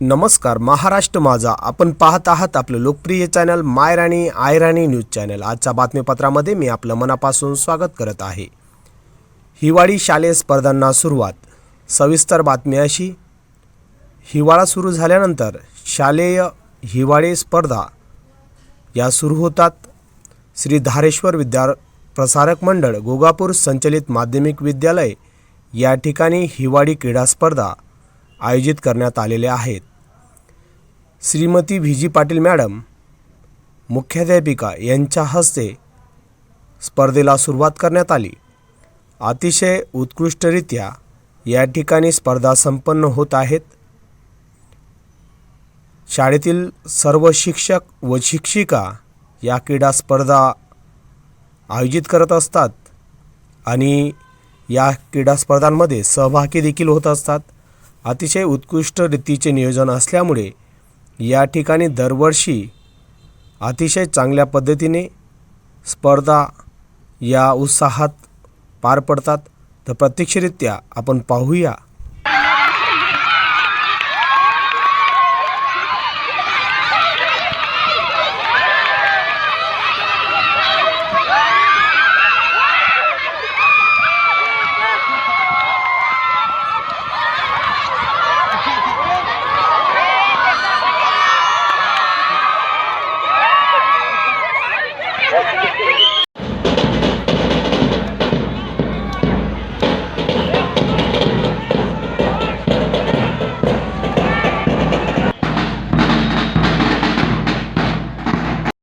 नमस्कार महाराष्ट्र माझा. आपण पाहत आहात आपलं लोकप्रिय चॅनल मायराणी आयराणी न्यूज चॅनल. आजच्या बातमीपत्रामध्ये मी आपलं मनापासून स्वागत करत आहे. हिवाळी शालेय स्पर्धांना सुरुवात. सविस्तर बातमी अशी. हिवाळा सुरू झाल्यानंतर शालेय हिवाळी स्पर्धा या सुरू होतात. श्री धारेश्वर विद्या प्रसारक मंडळ गोगापूर संचलित माध्यमिक विद्यालय या ठिकाणी हिवाळी क्रीडा स्पर्धा आयोजित करण्यात आलेल्या आहेत. Shrimati V. G. Patil madam मुख्याध्यापिका यांच्या हस्ते स्पर्धेला सुरुवात करण्यात आली. अतिशय उत्कृष्टरित्या या ठिकाणी स्पर्धा संपन्न होत आहेत. शाळेतील सर्व शिक्षक व शिक्षिका या क्रीडा स्पर्धा आयोजित करत असतात आणि या क्रीडा स्पर्धांमध्ये सहभागी देखील होत असतात. अतिशय उत्कृष्ट रीतीचे नियोजन असल्यामुळे या ठिकाणी दरवर्षी अतिशय चांगल्या पद्धतीने स्पर्धा या उत्साहात पार पडतात. तर प्रत्यक्षरित्या आपण पाहूया